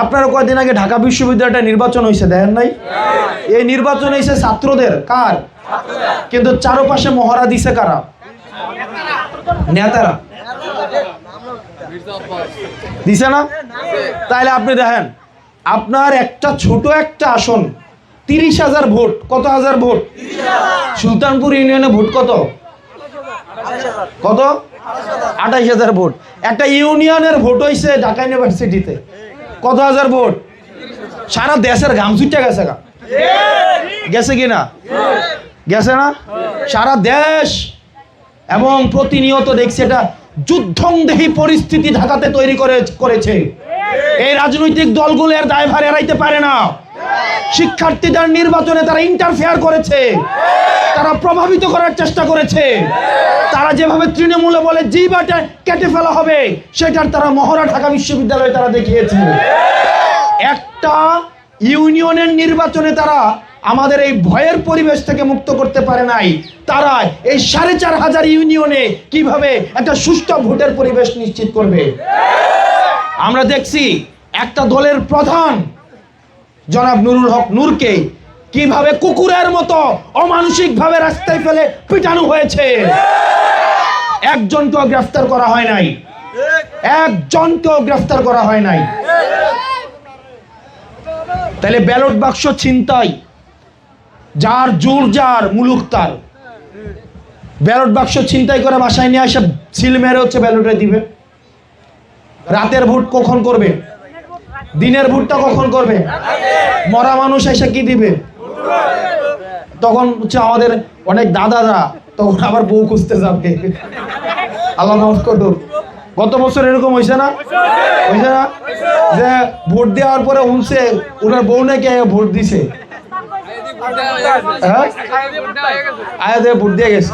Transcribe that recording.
আপনারা কয়দিন আগে ঢাকা বিশ্ববিদ্যালয়টা নির্বাচন হয়েছে দেখেন নাই? এই নির্বাচন হয়েছে ছাত্রদের, কার? কিন্তু চারপাশে মহড়া দিছে কারা? নেতারা। দিছে না? তাইলে আপনি দেখেন, আপনার একটা ছোট একটা আসন, তিরিশ হাজার ভোট, কত হাজার ভোট? সুলতানপুর ইউনিয়নে ভোট কত? কত? আঠাইশ হাজার ভোট। একটা ইউনিয়নের ভোট হয়েছে ঢাকা ইউনিভার্সিটিতে। কত হাজার ভোট? সারা দেশের ঘাম ছুটে গেছে গা। গেছে কি না? গেছে না? সারা দেশ এবং প্রতিনিয়ত দেখছি এটা যুদ্ধংদেহী পরিস্থিতি ঢাকাতে তৈরি করে, করেছে। এই রাজনৈতিক দলগুলো এর দায়ভার এড়াইতে পারে না। শিক্ষার্থীদের নির্বাচনে তারা ইন্টারফেয়ার করেছে। তারা প্রভাবিত করার চেষ্টা করেছে। তারা যেভাবে তৃণমূলে বলে জি বাটা কেটে ফেলা হবে, সেটার তারা মহড়া ঢাকা বিশ্ববিদ্যালয়ে তারা দেখিয়েছে। একটা ইউনিয়নের নির্বাচনে তারা আমাদের এই ভয়ের পরিবেশ থেকে মুক্ত করতে পারে নাই। তারা এই সাড়ে চার হাজার ইউনিয়নে কীভাবে একটা সুষ্ঠু ভোটের পরিবেশ নিশ্চিত করবে? আমরা দেখছি একটা দলের প্রধান জনাব নুরুল হক নূরকে কীভাবে কুকুরের মতো অমানসিকভাবে রাস্তায় ফেলে পিটানো হয়েছে? একজনকেও গ্রেফতার করা হয় নাই। একজনকেও গ্রেফতার করা হয় নাই। তাহলে ব্যালট বাক্স ছিনতাই, যার জোর, যার মুলুক, তার। ব্যালট বাক্স ছিনতাই করে বাসায় নিয়ে আসে সিল মেরে হচ্ছে, ব্যালটে দিবে। রাতের ভোট কখন করবে? দিনের ভোটটা কখন করবে? মরা মানুষ এসে কি দিবে? তখন হচ্ছে আমাদের অনেক দাদারা তখন আবার বউ খুঁজতে যাবে। আল্লাহ করুক। গত বছর এরকম হয়েছে না? হয়েছে না? যে ভোট দেওয়ার পরে উনছে ওনার বউ নাকি ভোট দিছে। হ্যাঁ? আয়া দিয়ে ভোট দিয়ে গেছে।